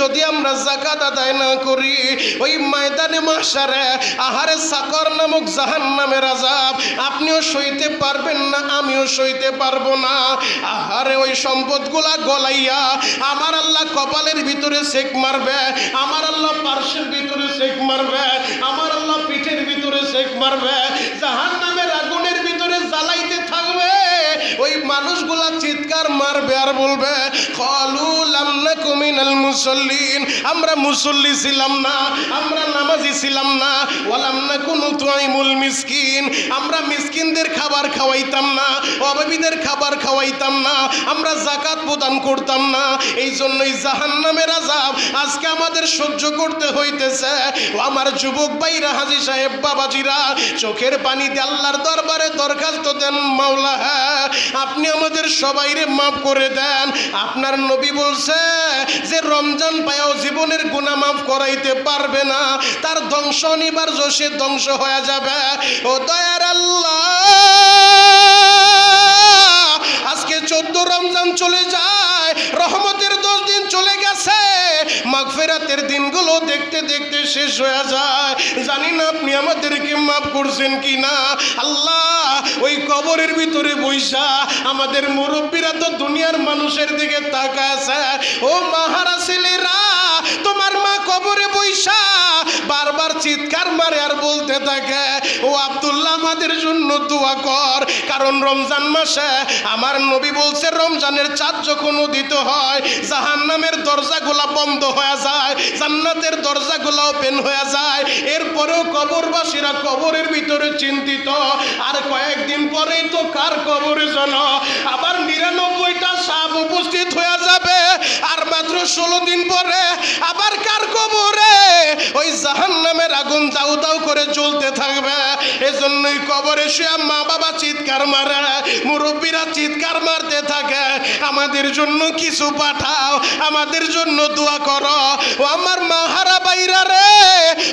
যদি আমরা জাকাত আদায় না করি, ওই ময়দানে মাসারে আহারে সাকর নামক জাহান নামের আজাব আপনিও সইতে পারবেন না, আমিও সইতে পারব না। আহারে ওই সম্পদগুলা গলাইয়া আমার আল্লাহ কপালের ভিতরে সেক মারবে, আমার আল্লাহ পার্শ্বের ভিতরে সেক মারবে, আমার আল্লাহ পিঠের ভিতরে সেক মারবে জাহান মানুষগুলা চিৎকার মারবে আর বলবে মুসল্লিন। আমরা মুসল্লি ছিলাম না, আমরা নামাজি ছিলাম না। ওয়ালাম না কোনো তুয়াইমুল মিসকিন। আমরা মিসকিনদের খাবার খাওয়াইতাম না, অভাবীদের খাবার খাওয়াইতাম না, আমরা জাকাত প্রদান করতাম না। এই জন্যই জাহান্নামের আজাব আজকে আমাদের সহ্য করতে হইতেছে। আমার যুবক ভাইরা, হাজি সাহেব, বাবাজিরা, চোখের পানি দিয়ে আল্লাহর দরবারে দরখাস্ত দেন, মাওলা হ্যাঁ আপনি আমাদের সবাইরে মাফ করে দেন। আপনার নবী বলছে যে, রমজান পায়াও জীবনের গুনাহ মাফ করাইতে পারবে না। তার ধ্বংস অনিবার্য সে ধ্বংস হয়ে যাবে। ও দয়ার আল্লাহ, আজকে চোদ্দ রমজান চলে যায়। রহমতের দশ দিন চলে গেছে। মাগফেরাতের দিনগুলো দেখতে দেখতে শেষ হয়ে যায়। জানি না আপনি আমাদেরকে মাফ করছেন কি না আল্লাহ, ওই কবরের ভিতরে বৈশা আমাদের মুরব্বীরা তো দুনিয়ার মানুষের দিকে তাকাছে ও মাহারা ছেলেরা, তোমার মা কবরে বৈশা বারবার চিৎকার মারে আর বলতে থাকে, ও আব্দুল্লাহ, আমাদের জন্য দোয়া কর, কারণ রমজান মাসে আমার নবী বলছে, রমজানের চাঁদ যখন উদিত হয়, জাহান্নামের দরজাগুলা বন্ধ হয়ে যায়, জান্নাতের দরজাগুলা ওপেন হয়ে যায়। এরপরেও কবরবাসীরা কবরের ভিতরে চিন্তিত। আর কয়েকদিন পরেই তো কার কবরে যেন? আবার নিরানব্বইটা সাপ উপস্থিত হয়ে যাবে। আর মাত্র ষোলো দিন পরে আবার কার কবরে? ওই জাহান নামের আগুন দাউ দাউ করে চলতে থাকবে। এজন্যই কবরে শুয়ে মা বাবা চিৎকার মারে, মুরব্বীরা চিৎকার মারতে থাকে, আমাদের জন্য কিছু পাঠাও, আমাদের জন্য দোয়া করো। ও আমার মা হারা বাইরা রে,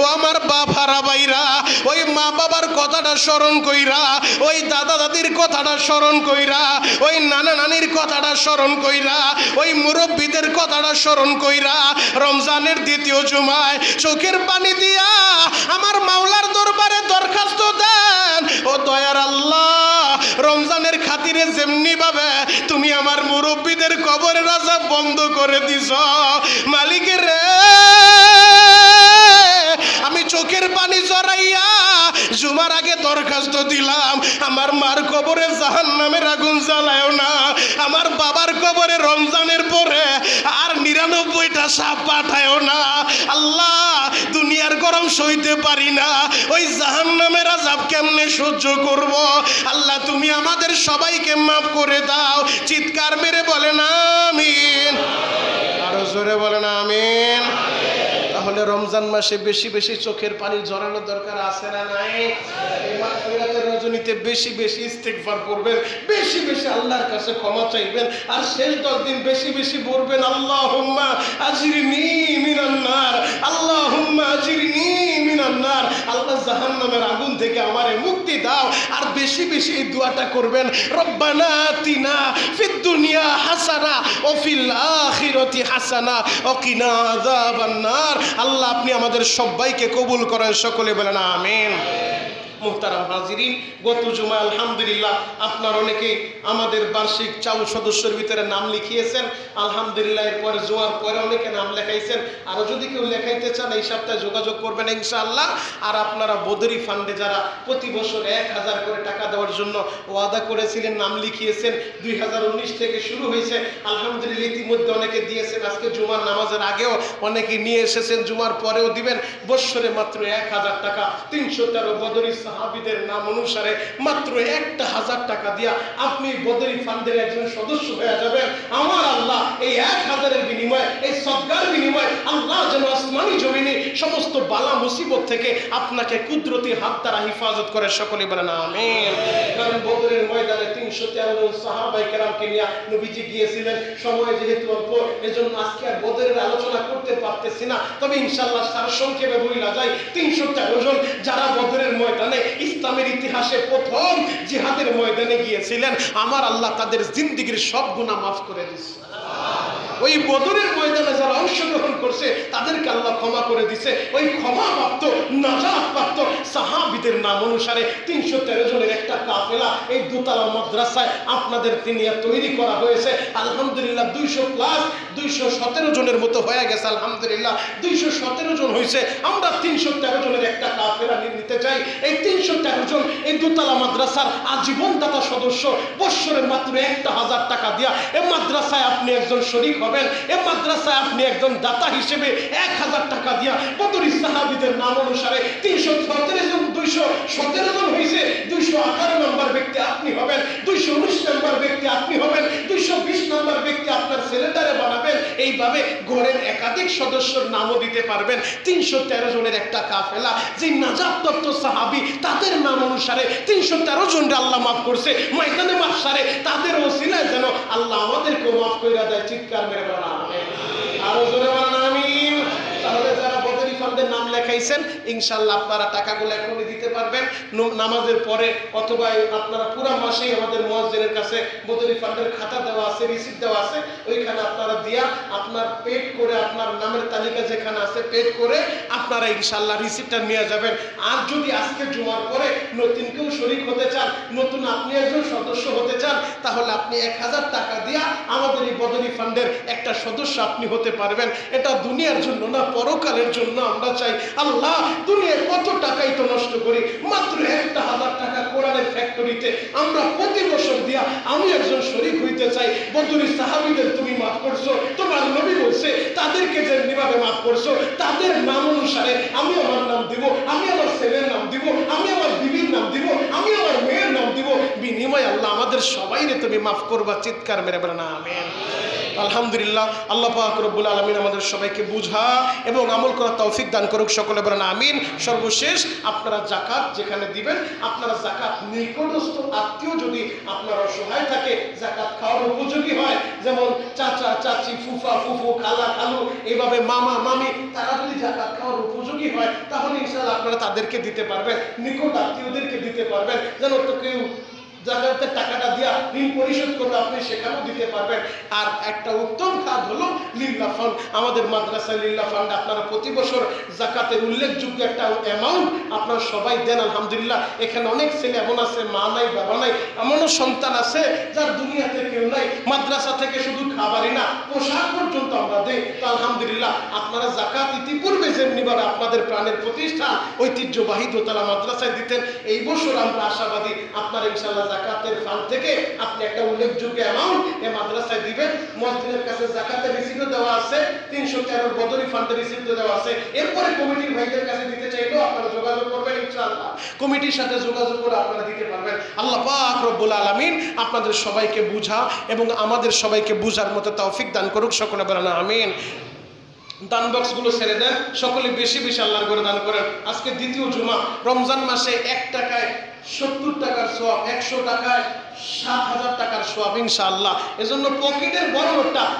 ও আমার বাপ হারা বাইরা, ওই মা বাবার কথাটা স্মরণ কইরা, ওই দাদা দাদির কথাটা স্মরণ কইরা, ওই নানা নানির কথাটা স্মরণ কইরা, ওই মুরব্বীদের কথাটা স্মরণ কইরা, রমজানের দ্বিতীয় জুমায় চোখের পানি দিয়া আমার মাওলার দরবারে দরখাস্ত দেন ও দয়ার আল্লাহ, রমজানের খাতিরে যেমনি ভাবে তুমি আমার মুরব্বীদের কবরের রাজা বন্ধ করে দিছ সাপ পাঠায় না। আল্লাহ, দুনিয়ার গরম সইতে পারি না। ওই জাহান নামের আজাব কেমনে সহ্য করব? আল্লাহ, তুমি আমাদের সবাইকে মাফ করে দাও। চিৎকার মেরে বলেন, আমিন। আরও জোরে বলেন, আমিন। তাহলে রমজান মাসে বেশি বেশি চোখের পানি জড়ানো দরকার আছে না নাই? রজনীতে বেশি বেশি ইস্তেগফার করবেন, বেশি বেশি আল্লাহর কাছে ক্ষমা চাইবেন, আর শেষ দশ দিন বেশি বেশি বলবেন, আল্লাহুম্মা আজরিনি মিনান নার আল্লাহুম্মা আজরিনি মিনান নার আল্লাহ জাহান্নামের আগুন থেকে আমারে মুক্তি দাও, আর বেশি বেশি এই দোয়াটা করবেন, রব্বানা আতিনা ফিদ দুনিয়া হাসানা ও ফিল আখিরাতি হাসানা ও কিনা আযাবান নার আল্লাহ আপনি আমাদের সবাইকে কবুল করেন, সকলে বলেন, আমিন। মুহতারাম হাজিরিন, গত জুমা আলহামদুলিল্লাহ আপনার অনেকেই আমাদের বার্ষিক চাউ সদস্যের ভিতরে নাম লিখিয়েছেন। আলহামদুলিল্লাহ, এরপরে জোয়ার পরে অনেকে নাম লেখাইছেন। আরও যদি কেউ লেখাইতে চান, এই সপ্তাহে যোগাযোগ করবেন ইনশাআল্লাহ। আর আপনারা বদরি ফান্ডে যারা প্রতি বছর এক হাজার করে টাকা দেওয়ার জন্য ওয়াদা করেছিলেন, নাম লিখিয়েছেন। দুই হাজার উনিশ থেকে শুরু হয়েছে। আলহামদুলিল্লাহ, ইতিমধ্যে অনেকে দিয়েছেন। আজকে জুমার নামাজের আগেও অনেকে নিয়ে এসেছেন। জুমার পরেও দিবেন। বৎসরে মাত্র এক হাজার টাকা। তিনশো তেরো বদরি সাহাবিদের নাম অনুসারে মাত্র একটা হাজার টাকা দিয়া আপনি বদরি ফান্ডের একজন সদস্য হয়ে যাবেন। আমার আল্লাহ এই এক হাজারের বিনিময়ে, এই সদ্গার বিনিময়ে আল্লাহ যেন আসমানি জমিনে সমস্ত বালা মুসিবত থেকে আপনাকে কুদরতি হাত দ্বারা হিফাজত করে। সকলে বলেন, আমিন। কারণ বদরের ময়দানে তিনশো তেরো জন সাহাবাই কেরামকে নিয়ে নবীজি গিয়েছিলেন। সময় যেহেতু অল্প, এজন্য আজকে আর বদরের আলোচনা করতে পারতেছি না। তবে ইনশাল্লাহ সার সংক্ষেপে বইলা যায় তিনশো তেরো জন যারা বদরের ময়দানে ইসলামের ইতিহাসে প্রথম জিহাদের ময়দানে গিয়েছিলেন, আমার আল্লাহ তাদের জিন্দিগির সব গুণা মাফ করে দিচ্ছে ওই বদরের ময়দানে যারা অংশগ্রহণ করছে, তাদেরকে আল্লাহ ক্ষমা করে দিছে। ওই ক্ষমা প্রাপ্ত নাজাত প্রাপ্ত সাহাবিদের নাম অনুসারে তিনশো তেরো জনের একটা কাফেলা এই দোতলা মাদ্রাসায় আপনাদের তিনিয়া তৈরি করা হয়েছে। আলহামদুলিল্লাহ দুইশো প্লাস দুইশো সতেরো জনের মতো হয়ে গেছে, আলহামদুলিল্লাহ দুইশো সতেরো জন হয়েছে আমরা তিনশো তেরো জনের একটা কাফেলা নিতে চাই। এই তিনশো তেরো জন এই দোতলা মাদ্রাসার আজীবন দাতা সদস্য, বৎসরের মাত্র একটা হাজার টাকা দিয়া এ মাদ্রাসায় আপনি একজন শরিক হবেন এ মাদ্রাসায় আপনি একজন দাতা হিসেবে এক হাজার টাকা দিয়া বদরি সাহাবিদের নাম অনুসারে তিনশো সতেরো জন, দুইশো সতেরো জন হয়েছে দুইশো আঠারো নম্বর ব্যক্তি আপনি হবেন, দুইশো উনিশ নম্বর ব্যক্তি আপনি হবেন, দুইশো বিশ নম্বর ব্যক্তি আপনার ছেলেটারে বানাবেন। এইভাবে ঘরের একাধিক সদস্যর নামও দিতে পারবেন। তিনশো তেরো জনের একটা কাফেলা, যে নাজাব তত্ত্ব সাহাবি, তাদের নাম অনুসারে তিনশো তেরো জনকে আল্লাহ মাফ করছে। ময়দানে মাফ সারে, তাদের ওসিলায় যেন আল্লাহ আমাদেরকেও মাফ করে দেয়, চিৎকার মেরে বলা আরও জোরে ফান্ডের ইনশাল্লাহ আপনারা টাকাগুলো এখনই দিতে পারবেন। নামাজের পরে অথবা আপনারা পুরো মাসেই আমাদের মহাজেনের কাছে বদরি ফান্ডের খাতা দেওয়া আছে রিসিপ্ট দেওয়া আছে, ওইখানে আপনারা দিয়া আপনার পেড করে আপনার নামের তালিকা যেখানে আছে পেড করে আপনারা ইনশাল্লাহ রিসিপ্টটা নিয়ে যাবেন। আর যদি আজকে জমার পরে নতুন কেউ শরিক হতে চান, নতুন আপনি একজন সদস্য হতে চান, তাহলে আপনি এক হাজার টাকা দিয়া আমাদের এই বদরি ফান্ডের একটা সদস্য আপনি হতে পারবেন। এটা দুনিয়ার জন্য না, পরকালের জন্য আমরা চাই। আল্লাহ, দুনিয়ায় কত টাকাই তো নষ্ট করি? মাত্র একটা হাজার টাকা কোরআনের ফ্যাক্টরিতে আমরা প্রতি বছর দিয়া আমি একজন শরিক হইতে চাই। বদরি সাহাবিদের তুমি মাফ করছ। তোমার নবী বলছে, তাদেরকে যে নিভাবে মাফ করছ, তাদের নাম অনুসারে আমি আমার নাম দিব, আমি আমার ছেলের নাম দিব, আমি আমার বিবির নাম দিব, আমি আমার মেয়ের নাম দিব। বিনিময় আল্লাহ আমাদের সবাইরে তুমি মাফ করবা, চিৎকার মেরে বলে না, আমেন। আলহামদুলিল্লাহ, আল্লাহ পাক আলমিন আমাদের সবাইকে বুঝা এবং আমল করার তৌফিক দান করুক, সকলে বলেন আমিন। সর্বশেষ, আপনারা জাকাত যেখানে দিবেন, আপনারা জাকাত নিকটস্থ আত্মীয় যদি আপনার অসহায় থাকে জাকাত খাওয়ার উপযোগী হয়, যেমন চাচা, চাচি, ফুফা, ফুফু, খালা, খালু এইভাবে মামা, মামি, তারা যদি জাকাত খাওয়ার উপযোগী হয়, তাহলে ইনশাআল্লাহ আপনারা তাদেরকে দিতে পারবেন, নিকট আত্মীয়দেরকে দিতে পারবেন, যেন তো কেউ জাকাতের টাকাটা দিয়া ঋণ পরিশোধ করবে আপনি সেখানেও দিতে পারবেন। আর একটা উত্তম কাজ হলো লিল্লা ফান্ড। আমাদের মাদ্রাসায় লিল্লা ফান্ড আপনারা প্রতি বছর জাকাতের উল্লেখযোগ্য একটা অ্যামাউন্ট আপনারা সবাই দেন, আলহামদুলিল্লাহ। এখানে অনেক ছেলে এমন আছে, মা নাই, বাবা নাই, এমনও সন্তান আছে যার দুনিয়াতে কেউ নাই। মাদ্রাসা থেকে শুধু খাবারই না, পোশাক পর্যন্ত আমরা দেই। তো আলহামদুলিল্লাহ, আপনারা জাকাত ইতিপূর্বে যেমনিভাবে আপনাদের প্রাণের প্রতিষ্ঠান ঐতিহ্যবাহী দোতলা মাদ্রাসায় দিতেন, এই বছর আমরা আশাবাদী আপনারা ইনশাল্লাহ জাকাতের ফান্ড থেকে আপনি একটা উল্লেখযোগ্য অ্যামাউন্ট এই মাদ্রাসায় দিবেন। মসজিদের কাছে জাকাতের রিসিপ্টও দেওয়া আছে, তিনশো তেরোর বদরি ফান্ডের রিসিপ্টও দেওয়া আছে। এরপরে কমিটির ভাইদের কাছে দিতে চাইলেও আপনারা যোগাযোগ করবেন, ইনশাআল্লাহ। কমিটির সাথে যোগাযোগ করে আপনারা দিতে পারবেন। আল্লাহ পাক রব্বুল আলামিন আপনাদের সবাইকে বুঝা এবং আমাদের সবাইকে বুঝার মতো তৌফিক দান করুক, সকলে বলেন আমিন। দান বক্সগুলো ছেড়ে দেন, সকলে বেশি বেশি আল্লাহর করে দান করেন। আজকে দ্বিতীয় জুমা, রমজান মাসে এক টাকায় সত্তর টাকার সব একশো টাকায় সাত হাজার টাকার সব এজন্য পকেটের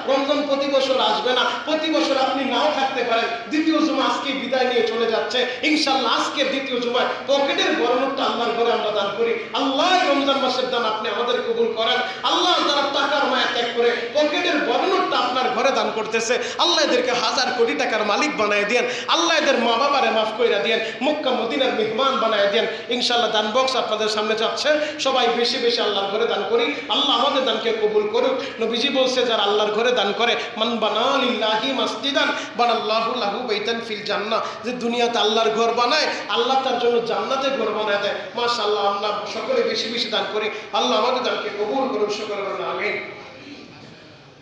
রমজান প্রতি বছর আসবে না। প্রতি বছর আপনি নাও থাকতে পারেন। দ্বিতীয় জুমা আজকে বিদায় নিয়ে চলে যাচ্ছে। ইনশাআল্লাহ আজকের দ্বিতীয় জুমায় পকেটের বড় আল্লাহর আমরা দান করি। আল্লাহ রমজান মাসের দান আপনি আমাদের কবুল করেন। আল্লাহ যারা টাকার মায়া ত্যাগ করে পকেটের বড় নোটটা আপনার ঘরে দান করতেছে। আল্লাহ এদেরকে হাজার কোটি টাকার মালিক বানায় দেন আল্লাহ এদের মা বাবারে মাফ করে দেন মক্কা মদিনার মেহমান বানায় দেন ইনশাআল্লাহ দান বক্স আপনাদের সামনে যাচ্ছে সবাই বেশি বেশি আল্লাহর ঘরে দান করি। আল্লাহ আমাদের দানকে কবুল করুক। নবীজি বলছে, যারা আল্লাহর ঘরে দান করে, মান বানালিল্লাহি মাসজিদান, বানাল্লাহু লাহু বাইতান ফিল জান্নাহ। যে দুনিয়াতে আল্লাহর ঘর বানায়, আল্লাহ তার জন্য জান্নাতে ঘর বানায় দেয়। মাশাআল্লাহ আমরা সকলে বেশি বেশি দান করি। আল্লাহ আমাদের দানকে কবুল করুক সকলে বলেন আমিন।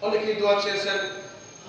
অনেকেই দোয়া চেয়েছেন,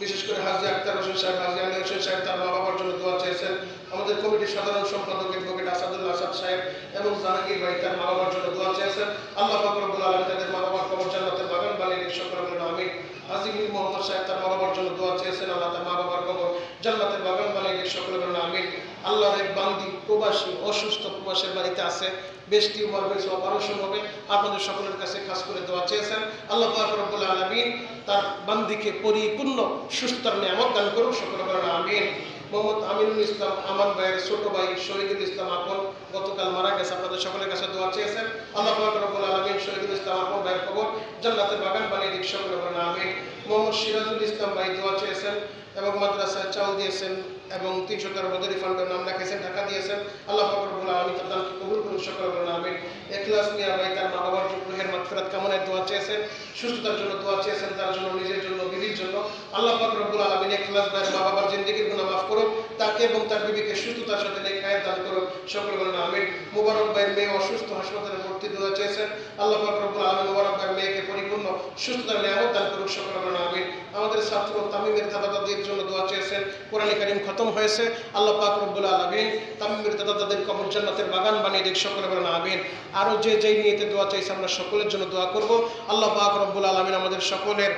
বিশেষ করে হাজি আক্তার হোসেন সাহেব, হাজি আলী হোসেন সাহেব, তার মা বাবার জন্য দোয়া চেয়েছেন। আমাদের কমিটির সাধারণ সম্পাদক অ্যাডভোকেট আসাদুল্লাহ আসাদ সাহেব এবং জাহাঙ্গীর ভাই, তার মা বাবার জন্য দোয়া চেয়েছেন। আল্লাহ ফাকরুল আলম তাদের মা বাবার কবর জান্নাতের বাগান বানিয়ে সকলে বলেন আমিন। হাজি মীর মোহাম্মদ সাহেব, তার মা বাবার জন্য দোয়া চেয়েছেন। আল্লাহ তার মা বাবার কবর জান্নাতের বাগান বানিয়ে সকলে বলেন আমিন। আল্লাহর এক বান্দি প্রবাসী, অসুস্থ প্রবাসের বাড়িতে আছে। বেশ টিউমার হয়েছে, অপারেশন হবে। আপনাদের সকলের কাছে খাস করে দোয়া চেয়েছেন। আল্লাহ রব্বুল আলামিন তার বান্দিকে পরিপূর্ণ সুস্থতার নিয়ামত দান করুন। সকলে আমিন। মোহাম্মদ আমিনুল ইসলাম, আমান ভাইয়ের ছোট ভাই শহীদুল ইসলাম আপন গতকাল মারা গেছে। আপনাদের সকলের কাছে দোয়া চেয়েছেন। আল্লাহ রব্বুল আলামিন শহীদুল ইসলাম আপন ভাইয়ের খবর জান্নাতের বাগান বানিয়ে দিক। সকলে আমিন। মোহাম্মদ সিরাজুল ইসলাম ভাই দোয়া চেয়েছেন এবং মাদ্রাসায় চাউল দিয়েছেন। এবং তিনশো তেরো বদরি ফান্ডের নাম লেখেছেন টাকা দিয়েছেন। আল্লাহ ফকরবুল আমি তার দানকে কবুল করুন, সকল আমি এখলাস মিয়া ভাই তার মা বাবার রুহের মাগফিরাত কামনায় দোয়া চেয়েছেন, সুস্থতার জন্য দোয়া চেয়েছেন, তার জন্য, নিজের জন্য, বিবির জন্য। আল্লাহ ফকরবুল আলমিন এখলাস ভাইয়ের মা বাবার জিন্দিগির গুণা মাফ করুক তাকে এবং তার বিবিকে সুস্থতার সাথে হায়াত দান করুক সকল আমি মুবারক ভাইয়ের মেয়ে অসুস্থ হাসপাতালে ভর্তি দোয়া চেয়েছেন। আল্লাহ ফকরবুল আলমিন মুবারক ভাইয়ের মেয়েকে পরিপূর্ণ সুস্থতার নিয়ামত দান করুক সকল আমি আমাদের ছাত্র তামিমের দাদা দাদির জন্য দোয়া চেয়েছেন, কোরআন কারিম খতম হয়েছে। আল্লাহ পাক রব্বুল আলমিন তামিমের দাদা দাদির কবর জান্নাতের বাগান বানিয়ে দিক, সকলে বলেন আমিন। আরও যে যেই নিয়েতে দোয়া চাইছে, আমরা সকলের জন্য দোয়া করব। আল্লাহ পাক রব্বুল আলমিন আমাদের সকলের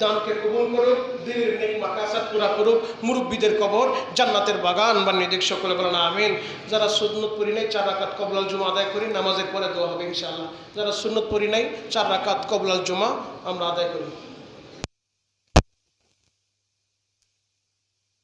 দানকে কবুল করুক দিনের নেক মাকাসাত পুরা করুক, মুরব্বীদের কবর জান্নাতের বাগান বানিয়ে দিক, সকলে বলেন আমিন। যারা সুন্নত পড়ি নাই, চার রাকাত কবলাল জুমা আদায় করি, নামাজের পরে দোয়া হবে ইনশাআল্লাহ। যারা সুন্নত পড়ি নাই, চার রাকাত কবলাল জুমা আমরা আদায় করি।